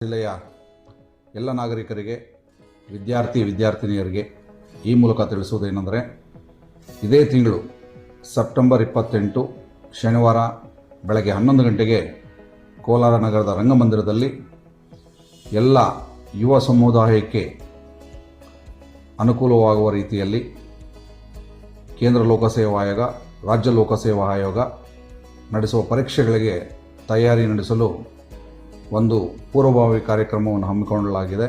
ಜಿಲ್ಲೆಯ ಎಲ್ಲ ನಾಗರಿಕರಿಗೆ, ವಿದ್ಯಾರ್ಥಿ, ವಿದ್ಯಾರ್ಥಿನಿಯರಿಗೆ ಈ ಮೂಲಕ ತಿಳಿಸುವುದೇನೆಂದರೆ, ಇದೇ ತಿಂಗಳು ಸೆಪ್ಟೆಂಬರ್ ಇಪ್ಪತ್ತೆಂಟು, ಶನಿವಾರ ಬೆಳಗ್ಗೆ ಹನ್ನೊಂದು ಗಂಟೆಗೆ ಕೋಲಾರ ನಗರದ ರಂಗಮಂದಿರದಲ್ಲಿ ಎಲ್ಲ ಯುವ ಸಮುದಾಯಕ್ಕೆ ಅನುಕೂಲವಾಗುವ ರೀತಿಯಲ್ಲಿ ಕೇಂದ್ರ ಲೋಕಸೇವಾ ಆಯೋಗ, ರಾಜ್ಯ ಲೋಕಸೇವಾ ಆಯೋಗ ನಡೆಸುವ ಪರೀಕ್ಷೆಗಳಿಗೆ ತಯಾರಿ ನಡೆಸಲು ಒಂದು ಪೂರ್ವಭಾವಿ ಕಾರ್ಯಕ್ರಮವನ್ನು ಹಮ್ಮಿಕೊಳ್ಳಲಾಗಿದೆ.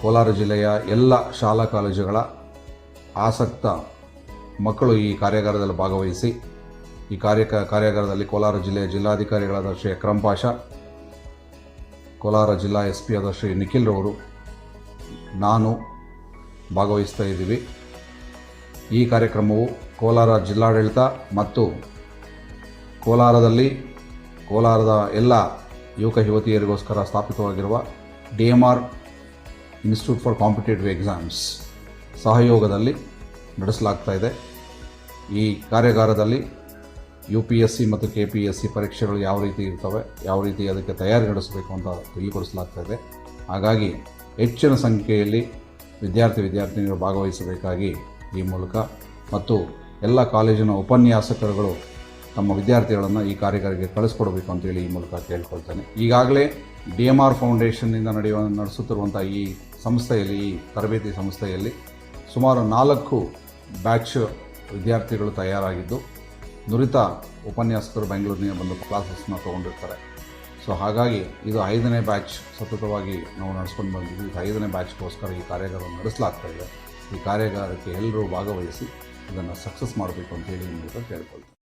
ಕೋಲಾರ ಜಿಲ್ಲೆಯ ಎಲ್ಲ ಶಾಲಾ ಕಾಲೇಜುಗಳ ಆಸಕ್ತ ಮಕ್ಕಳು ಈ ಕಾರ್ಯಾಗಾರದಲ್ಲಿ ಭಾಗವಹಿಸಿ, ಈ ಕಾರ್ಯ ಕಾರ್ಯಾಗಾರದಲ್ಲಿ ಕೋಲಾರ ಜಿಲ್ಲೆಯ ಜಿಲ್ಲಾಧಿಕಾರಿಗಳಾದ ಶ್ರೀ ಅಕ್ರಮ್ ಪಾಷಾ, ಕೋಲಾರ ಜಿಲ್ಲಾ ಎಸ್ ಪಿ ಆದ ಶ್ರೀ ನಿಖಿಲ್ ರವರು, ನಾನು ಭಾಗವಹಿಸ್ತಾ ಇದ್ದೀವಿ. ಈ ಕಾರ್ಯಕ್ರಮವು ಕೋಲಾರ ಜಿಲ್ಲಾಡಳಿತ ಮತ್ತು ಕೋಲಾರದಲ್ಲಿ, ಕೋಲಾರದ ಎಲ್ಲ ಯುವಕ ಯುವತಿಯರಿಗೋಸ್ಕರ ಸ್ಥಾಪಿತವಾಗಿರುವ D M R institute for competitive exams ಸಹಯೋಗದಲ್ಲಿ ನಡೆಸಲಾಗ್ತಾ ಇದೆ. ಈ ಕಾರ್ಯಾಗಾರದಲ್ಲಿ ಯು ಪಿ ಎಸ್ ಸಿ ಮತ್ತು ಕೆ ಪಿ ಎಸ್ ಸಿ ಪರೀಕ್ಷೆಗಳು ಯಾವ ರೀತಿ ಇರ್ತವೆ, ಯಾವ ರೀತಿ ಅದಕ್ಕೆ ತಯಾರಿ ನಡೆಸಬೇಕು ಅಂತ ತಿಳಿಗೊಳಿಸಲಾಗ್ತಾ ಇದೆ. ಹಾಗಾಗಿ ಹೆಚ್ಚಿನ ಸಂಖ್ಯೆಯಲ್ಲಿ ವಿದ್ಯಾರ್ಥಿ ವಿದ್ಯಾರ್ಥಿನಿಯರು ಭಾಗವಹಿಸಬೇಕಾಗಿ ಈ ಮೂಲಕ. ಮತ್ತು ಎಲ್ಲ ಕಾಲೇಜಿನ ಉಪನ್ಯಾಸಕರುಗಳು ತಮ್ಮ ವಿದ್ಯಾರ್ಥಿಗಳನ್ನು ಈ ಕಾರ್ಯಗಾರಕ್ಕೆ ಕಳಿಸ್ಕೊಡ್ಬೇಕು ಅಂತೇಳಿ ಈ ಮೂಲಕ ಕೇಳ್ಕೊಳ್ತೇನೆ. ಈಗಾಗಲೇ ಡಿ ಎಂ ಆರ್ ಫೌಂಡೇಶನ್ನಿಂದ ನಡೆಯುವ ನಡೆಸುತ್ತಿರುವಂಥ ಈ ಸಂಸ್ಥೆಯಲ್ಲಿ, ಈ ತರಬೇತಿ ಸಂಸ್ಥೆಯಲ್ಲಿ ಸುಮಾರು ನಾಲ್ಕು ಬ್ಯಾಚ್ ವಿದ್ಯಾರ್ಥಿಗಳು ತಯಾರಾಗಿದ್ದು, ನುರಿತ ಉಪನ್ಯಾಸಕರು ಬೆಂಗಳೂರಿನಿಂದ ಬಂದು ಕ್ಲಾಸಸ್ನ ತೊಗೊಂಡಿರ್ತಾರೆ. ಸೊ ಹಾಗಾಗಿ ಇದು ಐದನೇ ಬ್ಯಾಚ್ ಸತತವಾಗಿ ನಾವು ನಡೆಸ್ಕೊಂಡು ಬಂದಿದ್ದು ಇದು ಐದನೇ ಬ್ಯಾಚ್ಗೋಸ್ಕರ ಈ ಕಾರ್ಯಾಗಾರವನ್ನು ನಡೆಸಲಾಗ್ತಾ ಇದೆ. ಈ ಕಾರ್ಯಾಗಾರಕ್ಕೆ ಎಲ್ಲರೂ ಭಾಗವಹಿಸಿ ಇದನ್ನು ಸಕ್ಸಸ್ ಮಾಡಬೇಕು ಅಂತ ಹೇಳಿ ಮೂಲಕ ಕೇಳ್ಕೊಳ್ತೀನಿ.